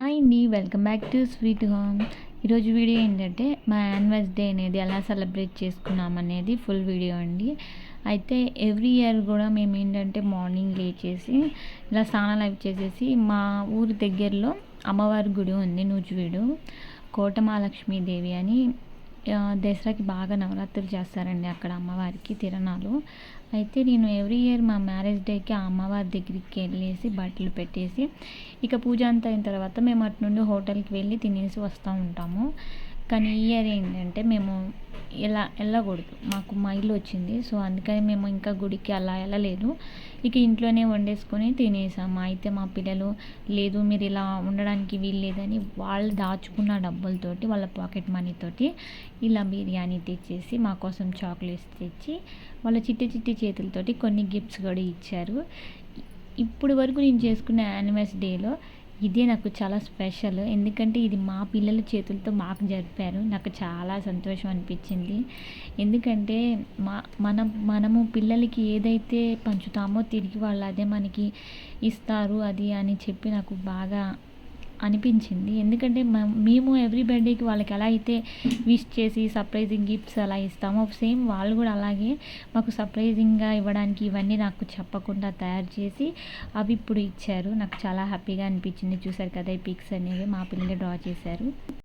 Hi అండి welcome back to sweet home ఈరోజు video ఏంటంటే మా యాన్వర్స్ డే అనేది ఎలా సెలబ్రేట్ చేసుకున్నాం అనేది ఫుల్ వీడియో అండి. అయితే ఎవ్రీ ఇయర్ కూడా మేము ఏంటంటే మార్నింగ్ లేచేసి ఇలా స్నానాలు అవి చేసేసి మా ఊరి దగ్గరలో అమ్మవారి గుడి ఉంది నూజివీడు. కోటమాలక్ష్మీదేవి అని దసరాకి బాగా నవరాత్రులు చేస్తారండి అక్కడ అమ్మవారికి తిరణాలు. అయితే నేను ఎవ్రీ ఇయర్ మా మ్యారేజ్ డేకి ఆ అమ్మవారి దగ్గరికి వెళ్ళేసి బట్టలు పెట్టేసి ఇక పూజ అంతా అయిన తర్వాత మేము అటు నుండి హోటల్కి వెళ్ళి తినేసి వస్తూ ఉంటాము. కానీ ఈ ఇయర్ ఏంటంటే మేము ఎలా వెళ్ళకూడదు. మాకు మా ఇల్లు వచ్చింది సో అందుకని మేము ఇంకా గుడికి అలా వెళ్ళలేదు. ఇక ఇంట్లోనే వండేసుకొని తినేసాము అయితే మా పిల్లలు లేదు మీరు ఇలా ఉండడానికి వీలు లేదని వాళ్ళు దాచుకున్న డబ్బులతోటి వాళ్ళ పాకెట్ మనీతోటి ఇలా బిర్యానీ తెచ్చేసి మా కోసం చాక్లెట్స్ తెచ్చి వాళ్ళ చిట్టి చిట్టి చేతులతోటి కొన్ని గిఫ్ట్స్ కూడా ఇచ్చారు. ఇప్పుడు వరకు నేను చేసుకున్న యానివర్స్ డేలో ఇదే నాకు చాలా స్పెషల్. ఎందుకంటే ఇది మా పిల్లల చేతులతో మాకు జరిపారు. నాకు చాలా సంతోషం అనిపించింది. ఎందుకంటే మా మనం మనము పిల్లలకి ఏదైతే పంచుతామో తిరిగి వాళ్ళు అదే మనకి ఇస్తారు అది అని చెప్పి నాకు బాగా అనిపించింది. ఎందుకంటే మ- మేము ఎవ్రీ బర్త్డేకి వాళ్ళకి ఎలా అయితే విష్ చేసి సర్ప్రైజింగ్ గిఫ్ట్స్ అలా ఇస్తామో సేమ్ వాళ్ళు కూడా అలాగే మాకు సర్ప్రైజింగ్గా ఇవ్వడానికి ఇవన్నీ నాకు చెప్పకుండా తయారు చేసి అవి ఇప్పుడు ఇచ్చారు. నాకు చాలా హ్యాపీగా అనిపించింది. చూసారు కదా ఈ పిక్స్ అనేవి మా పిల్లలు డ్రా చేశారు.